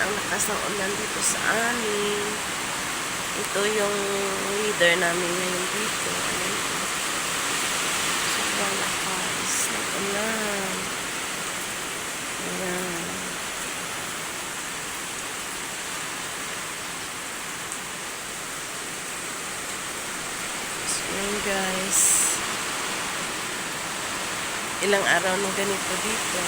ang lakas ng ulan dito sa amin. Ito yung weather namin ngayon dito. Ayan po. Sobrang lakas ng ulan. Ayan. So, yun guys. Ilang araw na ganito dito.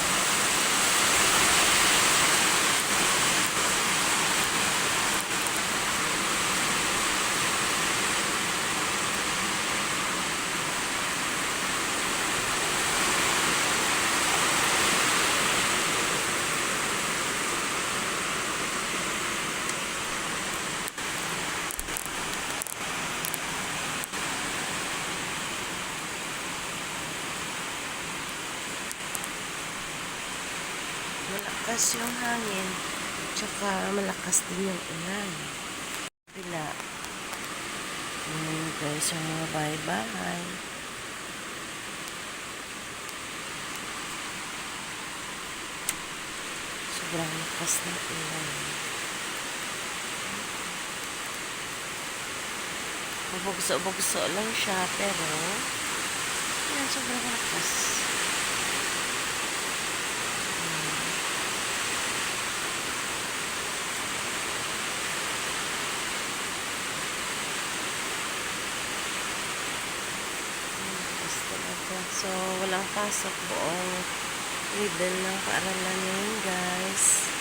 Malakas yung hangin. Tsaka malakas din yung ulan. Pila. Ayan guys, yung mga bahay-bahay. Sobrang lakas ng ulan. Bubugso-bugso lang siya, pero yan, sobrang. Lakas So, walang pasok buong middle ng paaralan ngayon, guys.